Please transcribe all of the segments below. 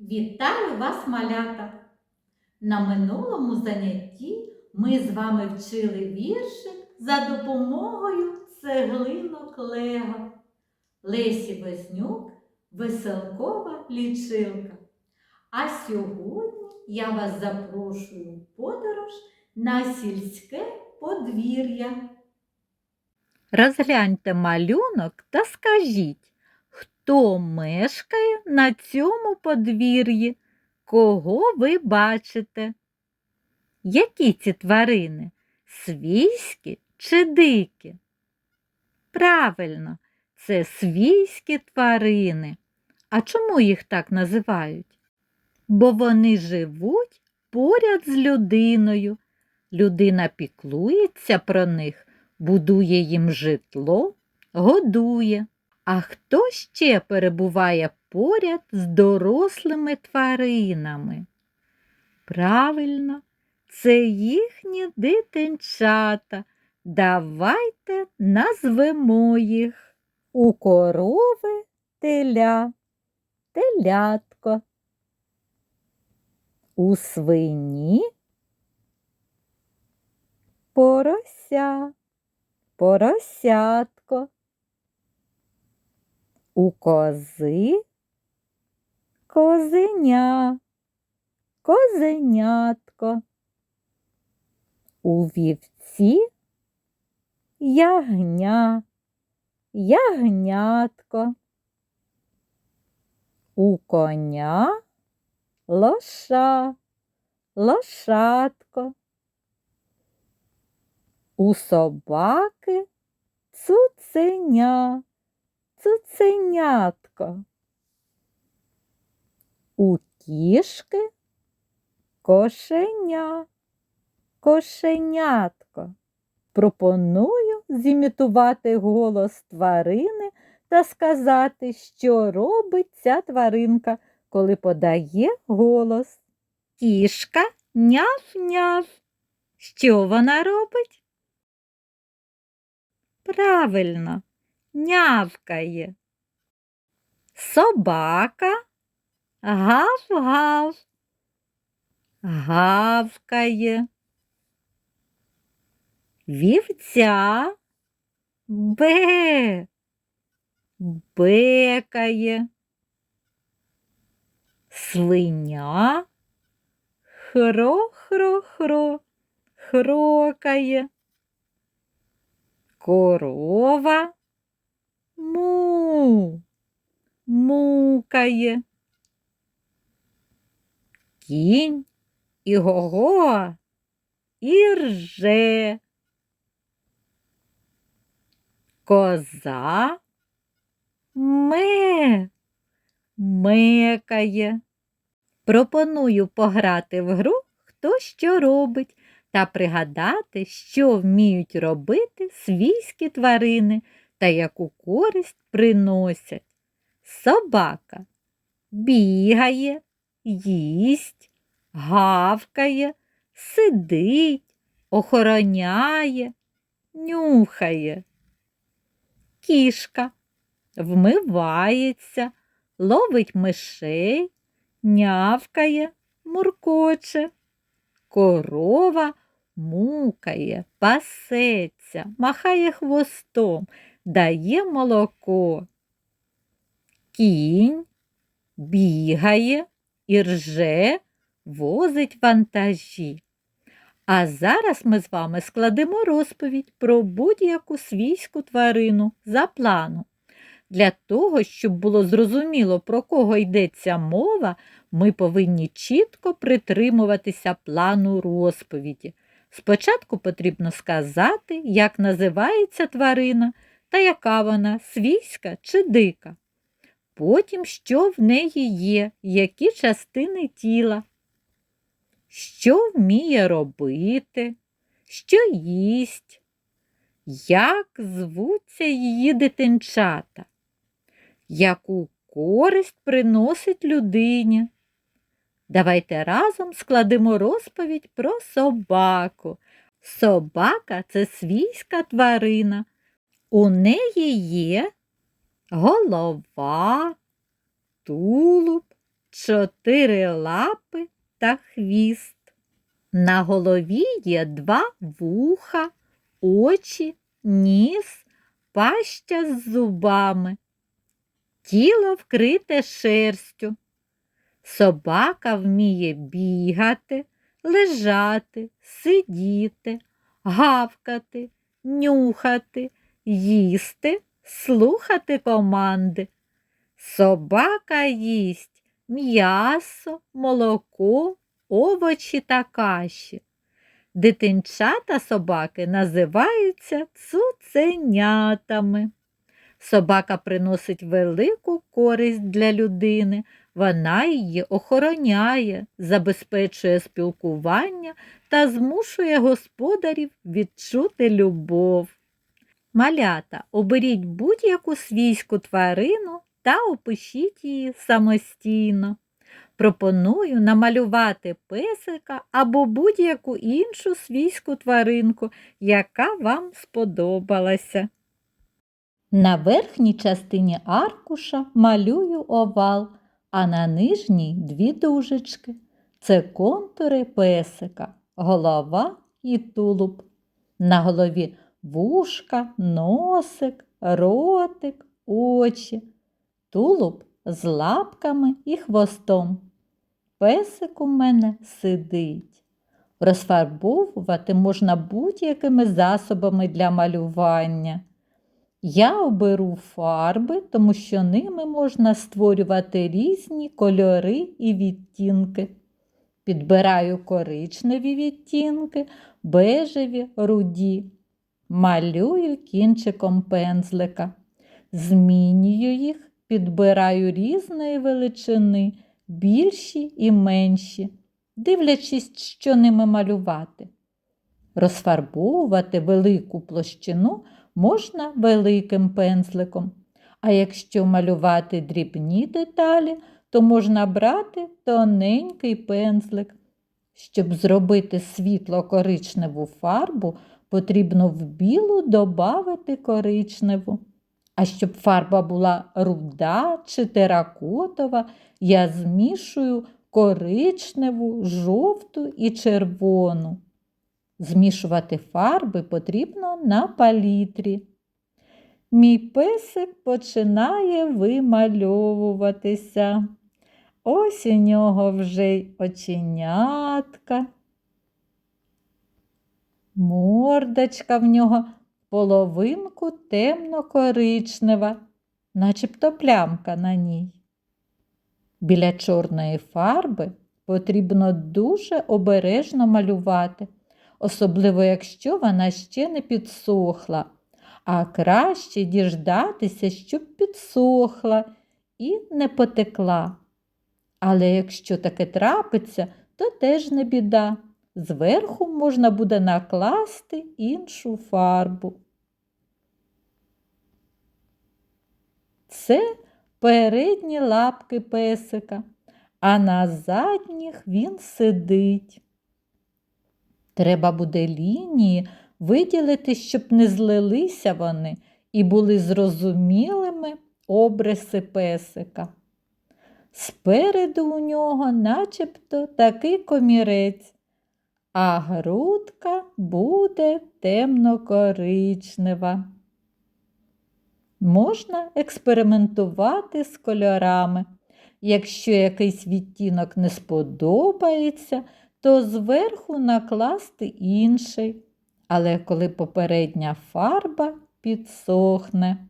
Вітаю вас, малята! На минулому занятті ми з вами вчили віршик за допомогою цеглинок Лего. Лесі Вознюк веселкова лічилка. А сьогодні я вас запрошую в подорож на сільське подвір'я. Розгляньте малюнок та скажіть, хто мешкає на цьому подвір'ї? Кого ви бачите? Які ці тварини? Свійські чи дикі? Правильно, це свійські тварини. А чому їх так називають? Бо вони живуть поряд з людиною. Людина піклується про них, будує їм житло, годує. А хто ще перебуває поряд з дорослими тваринами? Правильно, це їхні дитинчата. Давайте назвемо їх. У корови теля, телятко. У свині порося, поросятко. У кози козеня, козенятко. У вівці ягня, ягнятко. У коня лоша, лошадко. У собаки цуценя, цуценятко. У кішки кошеня, кошенятко. Пропоную зімітувати голос тварини та сказати, що робить ця тваринка, коли подає голос. Кішка няв-няв. Що вона робить? Правильно, нявкає. Собака гав-гав, гавкає. Вівця бе, бекає. Свиня хро-хро-хро, хрокає. Корова му, мукає. Кінь і гого і рже. Коза ме, мекає. Пропоную пограти в гру, хто що робить, та пригадати, що вміють робити свійські тварини та яку користь приносять. Собака бігає, їсть, гавкає, сидить, охороняє, нюхає. Кішка вмивається, ловить мишей, нявкає, муркоче. Корова мукає, пасеться, махає хвостом, дає молоко. Кінь бігає і рже, возить вантажі. А зараз ми з вами складемо розповідь про будь-яку свійську тварину за планом. Для того, щоб було зрозуміло, про кого йдеться мова, ми повинні чітко притримуватися плану розповіді. Спочатку потрібно сказати, як називається тварина та яка вона свійська чи дика. Потім, що в неї є, які частини тіла, що вміє робити, що їсть, як звуться її дитинчата, яку користь приносить людині. Давайте разом складемо розповідь про собаку. Собака це свійська тварина. У неї є голова, тулуб, чотири лапи та хвіст. На голові є два вуха, очі, ніс, паща з зубами. Тіло вкрите шерстю. Собака вміє бігати, лежати, сидіти, гавкати, нюхати, їсти, слухати команди. Собака їсть м'ясо, молоко, овочі та каші. Дитинчата собаки називаються цуценятами. Собака приносить велику користь для людини, вона її охороняє, забезпечує спілкування та змушує господарів відчути любов. Малята, оберіть будь-яку свійську тварину та опишіть її самостійно. Пропоную намалювати песика або будь-яку іншу свійську тваринку, яка вам сподобалася. На верхній частині аркуша малюю овал, а на нижній дві дужечки. Це контури песика, голова і тулуб. На голові вушка, носик, ротик, очі, тулуб з лапками і хвостом. Песик у мене сидить. Розфарбовувати можна будь-якими засобами для малювання. Я оберу фарби, тому що ними можна створювати різні кольори і відтінки. Підбираю коричневі відтінки, бежеві, руді. Малюю кінчиком пензлика. Змінюю їх, підбираю різної величини, більші і менші, дивлячись, що ними малювати. Розфарбовувати велику площину можна великим пензликом. А якщо малювати дрібні деталі, то можна брати тоненький пензлик. Щоб зробити світло-коричневу фарбу, потрібно в білу додати коричневу. А щоб фарба була руда чи теракотова, я змішую коричневу, жовту і червону. Змішувати фарби потрібно на палітрі. Мій песик починає вимальовуватися. Ось у нього вже й оченятка. Мордочка в нього половинку темно-коричнева, начебто плямка на ній. Біля чорної фарби потрібно дуже обережно малювати, особливо якщо вона ще не підсохла, а краще діждатися, щоб підсохла і не потекла. Але якщо таке трапиться, то теж не біда. Зверху можна буде накласти іншу фарбу. Це передні лапки песика, а на задніх він сидить. Треба буде лінії виділити, щоб не злилися вони і були зрозумілими обриси песика. Спереду у нього начебто такий комірець, а грудка буде темно-коричнева. Можна експериментувати з кольорами. Якщо якийсь відтінок не сподобається, то зверху накласти інший, але коли попередня фарба підсохне.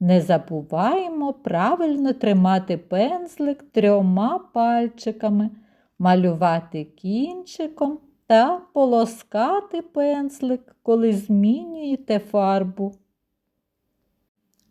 Не забуваємо правильно тримати пензлик трьома пальчиками, малювати кінчиком та полоскати пензлик, коли змінюєте фарбу.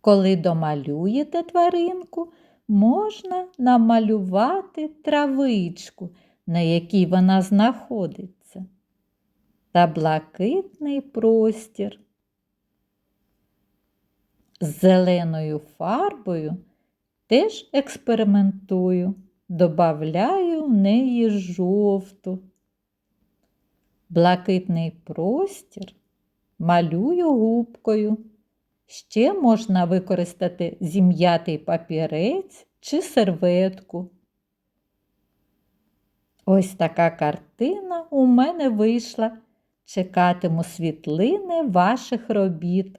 Коли домалюєте тваринку, можна намалювати травичку, на якій вона знаходиться, та блакитний простір. З зеленою фарбою теж експериментую, добавляю в неї жовту. Блакитний простір малюю губкою. Ще можна використати зім'ятий папірець чи серветку. Ось така картина у мене вийшла. Чекатиму світлини ваших робіт.